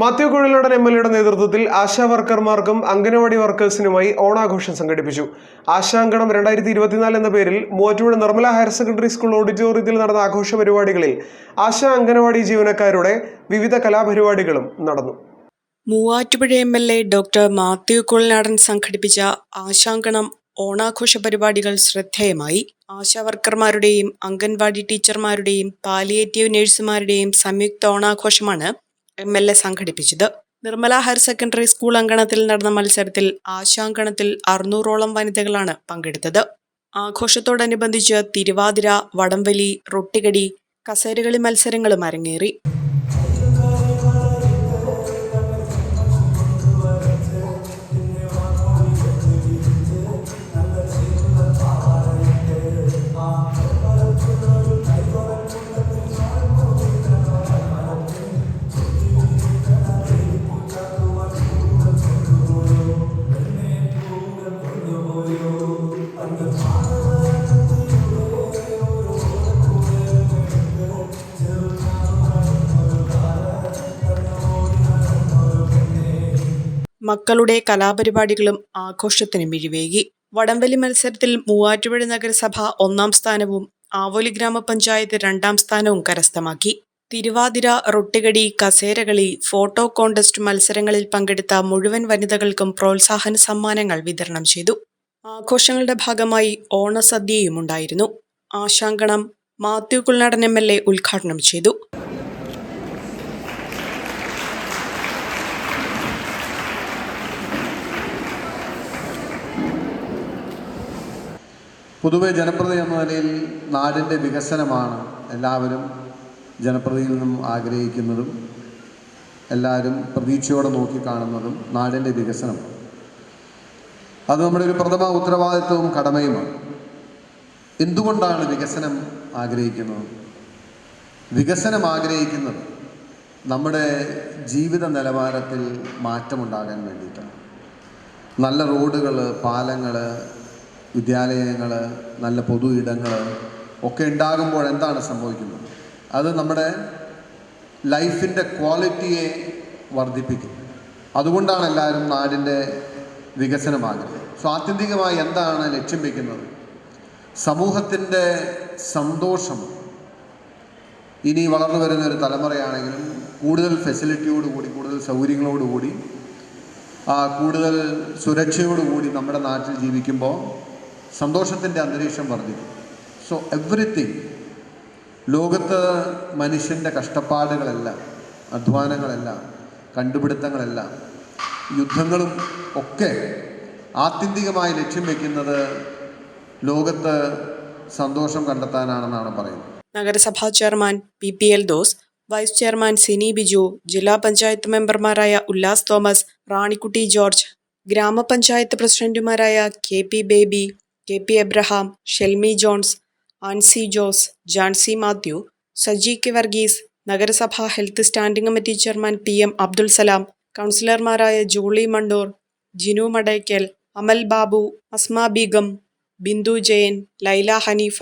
Mathew Kuzhalnadan M L എയുടെ നേതൃത്വത്തിൽ ആശാ വർക്കർമാർക്കും അംഗനവാടി വർക്കേഴ്സിനുമായി ഓണാഘോഷം സംഘടിപ്പിച്ചു. ആശാങ്കണം രണ്ടായിരത്തി ഇരുപത്തിനാല് എന്ന പേരിൽ Muvattupuzha Nirmala higher secondary school ഓഡിറ്റോറിയത്തിൽ നടന്ന ആഘോഷ പരിപാടികളിൽ ആശാ അംഗനവാടി ജീവനക്കാരുടെ വിവിധ കലാപരിപാടികളും നടന്നു. Muvattupuzha M L A doctor Mathew Kuzhalnadan സംഘടിപ്പിച്ച ആശാങ്കണം ഓണാഘോഷ പരിപാടികൾ ശ്രദ്ധേയമായി. ആശാ വർക്കർമാരുടെയും അംഗൻവാടി ടീച്ചർമാരുടെയും പാലിയേറ്റീവ് നഴ്സുമാരുടെയും സംയുക്ത ഓണാഘോഷമാണ് എം എൽ എ സംഘടിപ്പിച്ചത്. നിർമ്മല ഹയർ സെക്കൻഡറി സ്കൂൾ അങ്കണത്തിൽ നടന്ന മത്സരത്തിൽ ആശാങ്കണത്തിൽ അറുന്നൂറോളം വനിതകളാണ് പങ്കെടുത്തത്. ആഘോഷത്തോടനുബന്ധിച്ച് തിരുവാതിര വടംവലി റൊട്ടികടി കസേരകളി മത്സരങ്ങളും അരങ്ങേറി. മക്കളുടെ കലാപരിപാടികളും ആഘോഷത്തിന് മിഴിവേകി. വടംവലി മത്സരത്തിൽ മൂവാറ്റുപുഴ നഗരസഭ ഒന്നാം സ്ഥാനവും ആവോലി ഗ്രാമപഞ്ചായത്ത് രണ്ടാം സ്ഥാനവും കരസ്ഥമാക്കി. തിരുവാതിര റൊട്ടികടി കസേരകളി ഫോട്ടോ കോണ്ടസ്റ്റ് മത്സരങ്ങളിൽ പങ്കെടുത്ത മുഴുവൻ വനിതകൾക്കും പ്രോത്സാഹന സമ്മാനങ്ങൾ വിതരണം ചെയ്തു. ആഘോഷങ്ങളുടെ ഭാഗമായി ഓണസദ്യയും ഉണ്ടായിരുന്നു. ആശാങ്കണം Mathew Kuzhalnadan M L A ഉദ്ഘാടനം ചെയ്തു. പൊതുവെ ജനപ്രതി എന്ന നിലയിൽ നാടിന്റെ വികസനമാണ് എല്ലാവരും ജനപ്രതിയിൽ നിന്നും ആഗ്രഹിക്കുന്നതും എല്ലാവരും പ്രതീക്ഷയോടെ നോക്കിക്കാണുന്നതും നാടിന്റെ വികസനം. അത് നമ്മുടെ ഒരു പ്രഥമ ഉത്തരവാദിത്വവും കടമയുമാണ്. എന്തുകൊണ്ടാണ് വികസനം ആഗ്രഹിക്കുന്നത്? വികസനം ആഗ്രഹിക്കുന്നത് നമ്മുടെ ജീവിത നിലവാരത്തിൽ മാറ്റമുണ്ടാകാൻ വേണ്ടിയിട്ടാണ്. നല്ല റോഡുകൾ പാലങ്ങൾ വിദ്യാലയങ്ങൾ നല്ല പൊതു ഇടങ്ങൾ ഒക്കെ ഉണ്ടാകുമ്പോൾ എന്താണ് സംഭവിക്കുന്നത്? അത് നമ്മുടെ ലൈഫിന്റെ ക്വാളിറ്റിയെ വർദ്ധിപ്പിക്കും അതുകൊണ്ടാണ് എല്ലാവരും നാടിന്റെ വികസനം ആഗ്രഹിക്കുന്നത് സോ ആത്യന്തികമായി എന്താണ് ലക്ഷ്യം വയ്ക്കുന്നത് സമൂഹത്തിന്റെ സന്തോഷം ഇനി വളർന്നു വരുന്ന ഒരു തലമുറയാണെങ്കിലും കൂടുതൽ ഫെസിലിറ്റിയോടുകൂടി കൂടുതൽ സൗകര്യങ്ങളോടുകൂടി കൂടുതൽ സുരക്ഷയോടുകൂടി നമ്മുടെ നാട്ടിൽ ജീവിക്കുമ്പോൾ സന്തോഷത്തിന്റെ അന്തരീക്ഷം വർദ്ധിക്കും. സോ എവറിത്തിങ് ലോകത്ത് മനുഷ്യന്റെ കഷ്ടപ്പാടുകളെല്ലാം അധ്വാനങ്ങളെല്ലാം കണ്ടുപിടുത്തങ്ങളെല്ലാം യുദ്ധങ്ങളും ഒക്കെ ആത്യന്തികമായി ലക്ഷ്യം വെക്കുന്നത് ലോകത്ത് സന്തോഷം കണ്ടെത്താനാണെന്നാണ് പറയുന്നത്. നഗരസഭാ chairman P P Eldhose vice chairman Sini Biju ജില്ലാ പഞ്ചായത്ത് മെമ്പർമാരായ ഉല്ലാസ് തോമസ് റാണിക്കുട്ടി ജോർജ് ഗ്രാമപഞ്ചായത്ത് പ്രസിഡന്റുമാരായ K P Baby K P Abraham Shelmi Johns Ancy Jose Jancy Mathew Saji K Varghese നഗരസഭാ health standing committee chairman P M Abdul Salam കൗൺസിലർമാരായ Julie Mandoor Jinu Madakkal Amal Babu Asma Beegum Bindu Jayan Laila Haneefa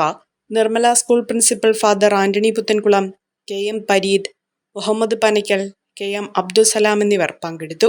Nirmala school principal father Antony Puthenkulam K M Pareed Muhammad Panickal K M Abdussalam എന്നിവർ പങ്കെടുത്തു.